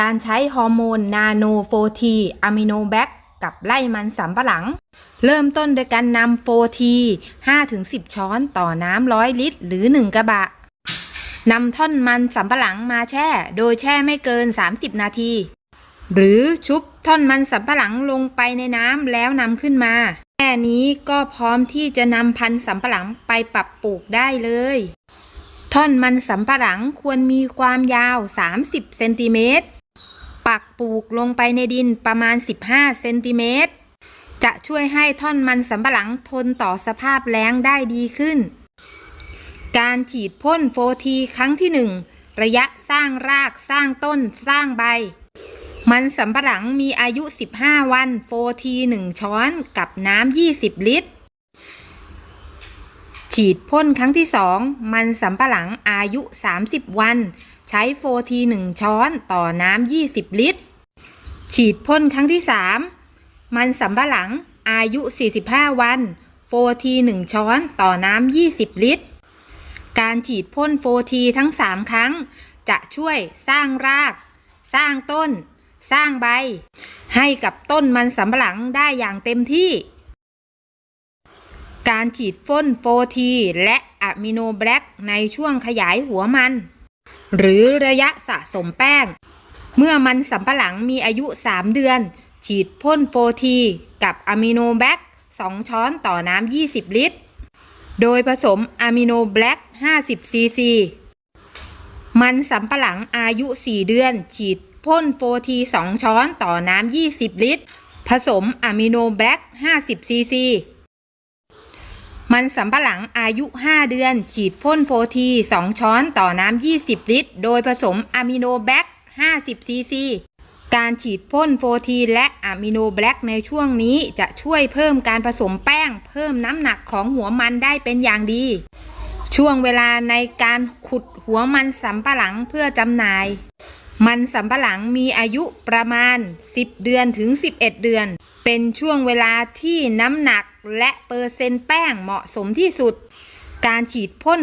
การใช้ฮอร์โมนนาโนโฟทีอะมิโนแบคกับไล่มันสำปะหลัง เริ่มต้นโดยการนำโฟที5-10 ช้อนต่อน้ำร้อยลิตร หรือ 1 กระบะนำท่อนมันสำปะหลังมาแช่ โดยแช่ไม่เกิน 30 นาที หรือชุบท่อนมันสำปะหลังลงไปในน้ำแล้วนำขึ้นมา แค่นี้ก็พร้อมที่จะนำพันธุ์สำปะหลังไปปรับปลูกได้เลย ท่อนมันสำปะหลังควรมีความยาว 30 เซนติเมตร ปักปลูกลงไปในดินประมาณ 15 เซนติเมตร จะช่วยให้ท่อนมันสำปะหลังทนต่อสภาพแล้งได้ดีขึ้น การฉีดพ่นโฟทีครั้งที่ 1 ระยะสร้างรากสร้างต้นสร้างใบ มันสำปะหลังมีอายุ 15 วันโฟที1ช้อนกับน้ำ 20 ลิตร ฉีดพ่นครั้งที่ 2 มันสำปะหลังอายุ 30 วัน ใช้โฟที1ช้อนต่อน้ำ20 ลิตร ฉีดพ่นครั้งที่ 3 มันสำปะหลังอายุ 45 วันโฟที1ช้อนต่อน้ำ20 ลิตร การฉีดพ่นโฟทีทั้ง 3 ครั้ง จะช่วยสร้างราก สร้างต้น สร้างใบ ให้กับต้นมันสำปะหลังได้อย่างเต็มที่การฉีดพ่นโฟทีและอะมิโนแบล็กในช่วงขยายหัวมัน หรือระยะสะสมแป้ง เมื่อมันสำปะหลังมีอายุ 3 เดือน ฉีดพ่นโฟทีกับอะมิโนแบ็ก2ช้อนต่อน้ำ 20 ลิตร โดยผสมอะมิโนแบล็ก50 ซีซี มันสำปะหลังอายุ 4 เดือน ฉีดพ่นโฟที2 ช้อนต่อน้ำ 20 ลิตร ผสมอะมิโนแบล็ก50 ซีซี มันสำปะหลังอายุ 5 เดือน ฉีดพ่นโฟที 2 ช้อนต่อน้ำ 20 ลิตร โดยผสมอะมิโนแบล็ก50 ซีซี การฉีดพ่นโฟทีและอะมิโนแบล็กในช่วงนี้จะช่วยเพิ่มการผสมแป้ง เพิ่มน้ำหนักของหัวมันได้เป็นอย่างดี ช่วงเวลาในการขุดหัวมันสำปะหลังเพื่อจำหน่าย มันสำปะหลังมีอายุประมาณ 10 เดือนถึง 11 เดือน เป็นช่วงเวลาที่น้ำหนักและเปอร์เซ็นต์แป้งเหมาะสมที่สุด การฉีดพ่น